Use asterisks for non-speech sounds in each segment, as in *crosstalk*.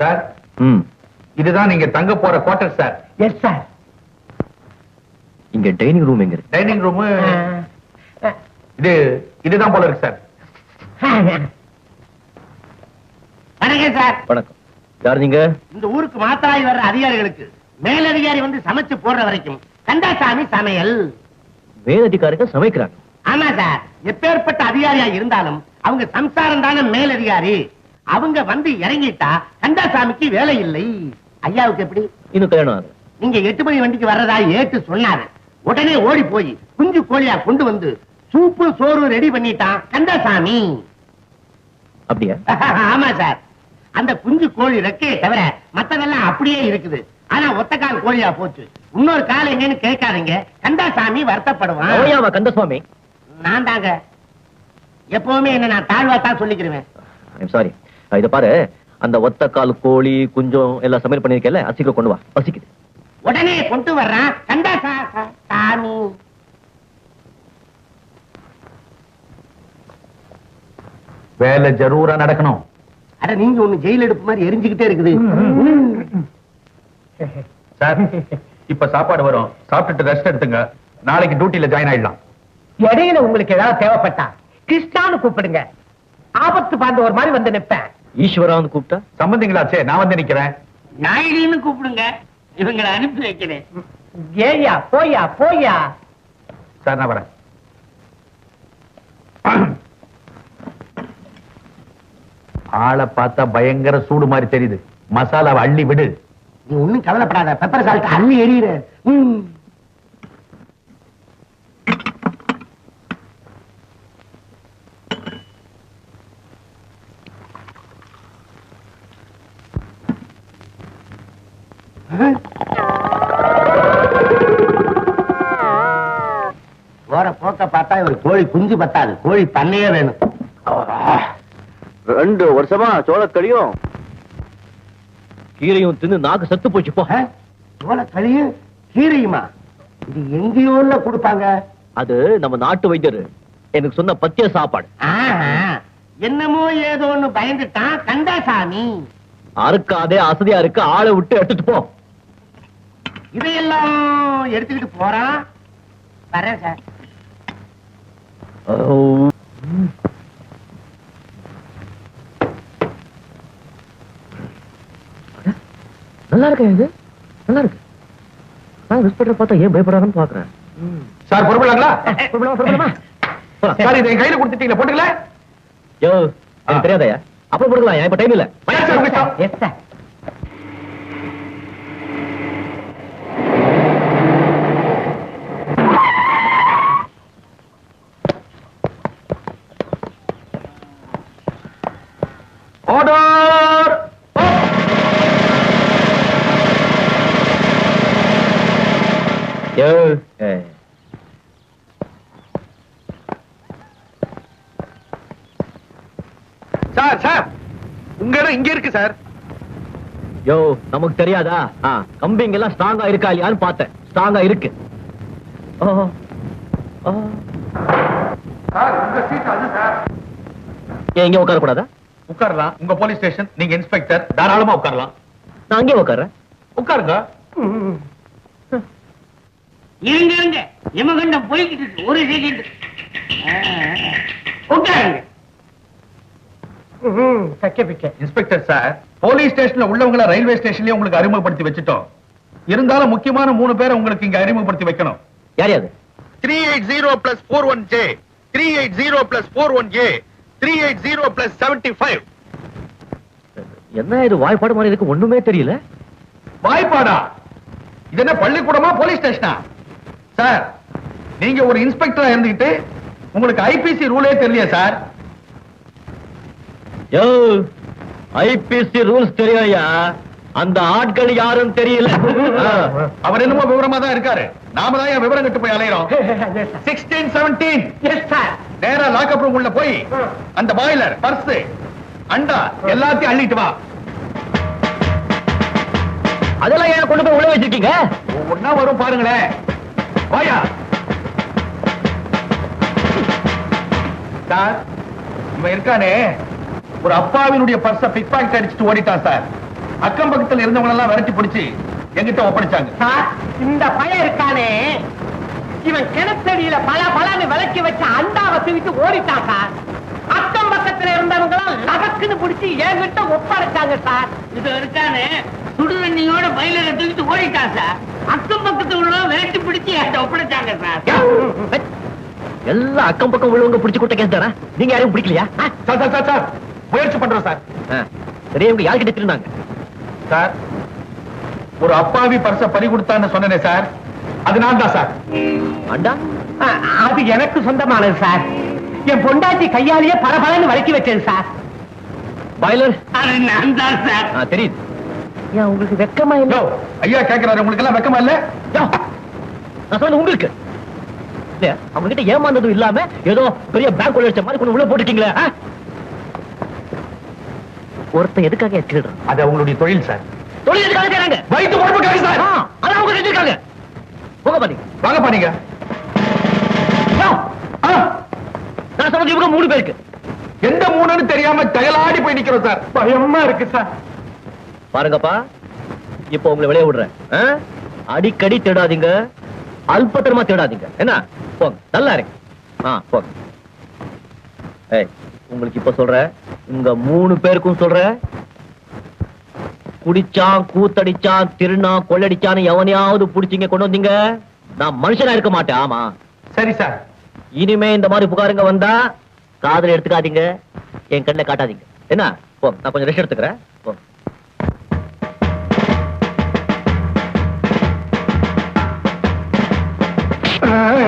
Sir இதுதான் நீங்க தங்க போற குவார்டர் சார் எஸ் சார் இங்க டைனிங் ரூம் எங்க இருக்கு? டைனிங் ரூம் இது இதுதான் போல இருக்கு சார் வணக்கம் சார் வணக்கம். யார் நீங்க? இந்த ஊருக்கு மாத்தாய் வர்ற அதிகாரிகளுக்கு மேலதிகாரி வந்து சமைச்சு போடுற வரைக்கும். கந்தாசாமி சமையல். மேலதிகாரிங்க சமைக்கிறாங்க. ஆமா சார் எப்பேற்பட்ட அதிகாரியா இருந்தாலும் அவங்க சம்சாரம் தானே மேலதிகாரி. அவங்க வந்து இறங்கிட்டா கந்தாசாமிக்கு வேலை இல்லை. ஐயாவுக்கு எப்படி? இன்னும் கல்யாணம் நீங்க எட்டு மணி வண்டிக்கு வர்றதா ஏட்டு சொன்னாரு. உடனே ஓடி போய் குஞ்சு கோழியா கொண்டு வந்து சூப்பு சோறு ரெடி பண்ணிட்டான் கந்தாசாமி. அப்படியா? *laughs* ஆமா சார். அந்த குஞ்சு கோழி ரெக்கையை தவிர மத்ததெல்லாம் அப்படியே இருக்குது. ஆனா ஒத்த கால் கோழியா போச்சு. இன்னொரு கால் எங்கன்னு கேட்காதீங்க. கந்தாசாமி வருத்தப்படுவான். கந்தசுவாமி? நான் தாங்க. எப்பவுமே என்ன நான் தாழ்வா தான் சொல்லிக்கிறேன் சாரி இத பாரு. அந்த ஒத்த கால் கோழி குஞ்சம் எல்லாம் சமையல் பண்ணிருக்கல அசிக்க கொண்டு வா. பசிக்குது. உடனே கொண்டு வர்றான். சாமி வேலை ஜரூரா நடக்கணும். அட நீங்க ஒண்ணு ஜெயில் எடுப்பு மாதிரி எரிஞ்சுக்கிட்டே இருக்குது. சார் இப்ப சாப்பாடு வரும். சாப்பிட்டுட்டு ரெஸ்ட் எடுத்துங்க. நாளைக்கு டியூட்டில ஜாயின் ஆயிடலாம். இடையில உங்களுக்கு ஏதாவது தேவைப்பட்டா கிருஷ்ணான்னு கூப்பிடுங்க. ஆபத்து பார்த்த ஒரு மாதிரி வந்து நிப்பேன். ஈஸ்வரான்னு கூப்பிட்டா? சம்பந்திங்களாச்சே நான் வந்து நிக்கிறேன். நாயுடின்னு கூப்பிடுங்க. இவங்களை அனுப்பி வைக்கிறேன். ஏயா போயா போயா சார் நான் வரேன். ஆளை பார்த்தா பயங்கர சூடு மாதிரி தெரியுது. மசாலாவை அள்ளி விடு. நீ ஒண்ணும் கவலைப்படாத. பெப்பர் சால்ட் அள்ளி எறிகிற போக்க பார்த்தா ஒரு கோழி குஞ்சு பத்தாது. கோழி பண்ணையே வேணும். ரெண்டு வருஷமா சோளக்கடியும் கீரையும் தின்னு நாக்கு செத்து போச்சு போ. சோள களியும் கீரையுமா? இது எங்கேயோல கொடுப்பாங்க. அது நம்ம நாட்டு வைத்தியர் எனக்கு சொன்ன பத்திய சாப்பாடு. ஆஹா, என்னமோ ஏதோன்னு பயந்துட்டான். கந்தாசாமி அறுக்காதே அசதியா இருக்கு. ஆளை விட்டு எடுத்துட்டு போ. இதையெல்லாம் எடுத்துக்கிட்டு போறான். வரேன் சார். நல்லா இருக்கேன் இது? நல்லா இருக்கு நான் இன்ஸ்பெக்டர் பார்த்தா ஏன் பயப்படாதுன்னு பாக்குறேன் சார் பொறுப்பலாங்களா புறப்படலாமா, புறப்படலாமா? போலாம். சார் இதை என் கையில கொடுத்துட்டீங்களா போட்டுக்கல? யோ எனக்கு தெரியாதயா அப்புறம் போடுக்கலாம் இப்ப டைம் இல்ல. சார் சார் உங்க இடம் இங்க இருக்கு சார் யோ நமக்கு தெரியாதா? கம்பிங்க எல்லாம் ஸ்ட்ராங்கா இருக்கா இல்லையான்னு பார்த்தேன். ஸ்ட்ராங்கா இருக்கு. ஏன் இங்க உட்கார கூடாதா உட்காரலாம். உங்க போலீஸ் ஸ்டேஷன் நீங்க இன்ஸ்பெக்டர் தாராளமா உட்காரலாம். நான் அங்கேயே உட்கார்றேன். உட்காருங்க. இருங்க இருங்க. யமகண்டம் போய்கிட்டு இருக்கு. ஒரு செகண்ட் உட்காருங்க. கக்க பிக்க. இன்ஸ்பெக்டர் சார் போலீஸ் ஸ்டேஷன்ல உள்ளவங்கள ரயில்வே ஸ்டேஷன்லயே உங்களுக்கு அறிமுகப்படுத்தி வச்சுட்டோம். இருந்தாலும் முக்கியமான மூணு பேரை உங்களுக்கு இங்க அறிமுகப்படுத்தி வைக்கணும். யார் three eight zero plus four one J three eight zero plus four one A three eight zero plus seventy five என்ன இது வாய்ப்பாடு மாதிரி இருக்கு? ஒண்ணுமே தெரியல. வாய்ப்பாடா? இது என்ன பள்ளிக்கூடமா போலீஸ் ஸ்டேஷனா? சார் நீங்க ஒரு இன்ஸ்பெக்டரா இருந்துகிட்டு உங்களுக்கு ஐபிசி ரூலே தெரியலையா சார். யோ ஐபிசி ரூல்ஸ் தெரியும்யா அந்த ஆட்கள் யாரும் தெரியல. அவர் என்னமோ விவரமா தான் இருக்காரு. நாம தான் ஏன் விவரம் கட்டு போய் அலையிறோம். சிக்ஸ்டீன் செவன்டீன் எஸ் சார் நேரா லாக்அப் ரூம் உள்ள போய் அந்த பாய்லர் பர்ஸ் அண்டா எல்லாத்தையும் அள்ளிட்டு வா. அதெல்லாம் ஏன் கொண்டு போய் உள்ள வச்சிருக்கீங்க? ஒவ்வொன்னா வரும் பாருங்களேன். வாயா. சார் இவன் இருக்கானே. ஒரு அப்பாவினுடைய பர்ஸ பிக் பாக்கெட் அடிச்சுட்டு ஓடிட்டான் சார். அக்கம் பக்கத்துல இருந்தவங்க எல்லாம் விரட்டி பிடிச்சு என்கிட்ட ஒப்படைச்சாங்க. சார் இந்த பையன் இருக்கானே. இவன் கிணத்தடியில பல பலன்னு விளக்கி வச்ச அண்டாவை தூக்கிட்டு ஓடிட்டான் சார். அக்கம் பக்கத்துல இருந்தவங்க எல்லாம் லகக்குன்னு பிடிச்சி என்கிட்ட ஒப்படைச்சாங்க சார். இது இருக்கானே. சுடுதண்ணியோட பயில தூக்கிட்டு ஓடிட்டான் சார். அக்கம் பக்கத்துல உள்ள வேட்டி பிடிச்சி ஒப்படைச்சாங்க சார். எல்லாம் அக்கம் பக்கம் உள்ளவங்க பிடிச்சு கூட்ட கேஸ் தானே? நீங்க யாரையும் பிடிக்கலையா? Sir sir sir sir. முயற்சி பண்றோம் சார். சரி இவங்க யார்கிட்ட திருந்தாங்க சார் ஒரு அப்பாவி பர்ச பறி கொடுத்தான்னு சொன்னேனே சார். அது நான் தான் சார். அண்டா அது எனக்கு சொந்தமானது சார். என் பொண்டாட்டி கையாலேயே பல பலன்னு விளக்கி வச்சது சார். பாய்லர் அது நான் தான் சார். தெரியுது. ஏன் உங்களுக்கு வெக்கமா இல்ல? ஐயா கேக்குறாரு உங்களுக்கு எல்லாம் வெக்கமா இல்ல? நான் சொன்னது உங்களுக்கு. இல்ல, அவங்க கிட்ட ஏமாந்ததும் இல்லாம ஏதோ பெரிய பேங்க் கொள்ள மாதிரி கொண்டு உள்ள போட்டுட்டீங்களே ஆ? ஒருத்தன் எதுக்காக திருடுறான் அது அவங்களுடைய தொழில் சார். தொழில் எதுக்காக செய்றாங்க? வயிற்று பொறுப்புக்காக சார். ஆ, அதான் அவங்க செஞ்சிருக்காங்க. போக பாத்தீங்க வாங்க பண்ணீங்க நான் சொன்னது இவங்க மூணு பேருக்கு. எந்த மூணுன்னு தெரியாம தகலாடி போய் நிக்கிறோம் சார். பயமா இருக்கு சார். பாருங்கப்பா இப்போ உங்களை வெளியே விடுறேன்? அடிக்கடி தேடாதீங்க அல்பத்திரமா தேடாதீங்க. என்ன? போங்க நல்லா இருக்கு ஆ போங்க. ஏய் உங்களுக்கு இப்ப சொல்றேன் உங்க மூணு பேருக்கும் சொல்றேன். குடிச்சான் கூத்தடிச்சான் திருநான் கொள்ளடிச்சான்னு எவனையாவது புடிச்சீங்க கொண்டு வந்தீங்க? நான் மனுஷனா இருக்க மாட்டேன் ஆமா. சரி சார். இனிமே இந்த மாதிரி புகாருங்க வந்தா காதுல எடுத்துக்காதீங்க என் கண்ணில் காட்டாதீங்க. என்ன? போ நான் கொஞ்சம் ரெஸ்ட் எடுத்துக்கிறேன். போ.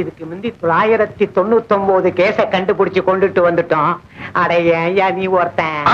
இதுக்கு முந்தி தொள்ளாயிரத்தி தொண்ணூத்தி ஒன்பது கேச கண்டுபிடிச்சு கொண்டுட்டு வந்துட்டோம். அடைய நீ ஒருத்தன்?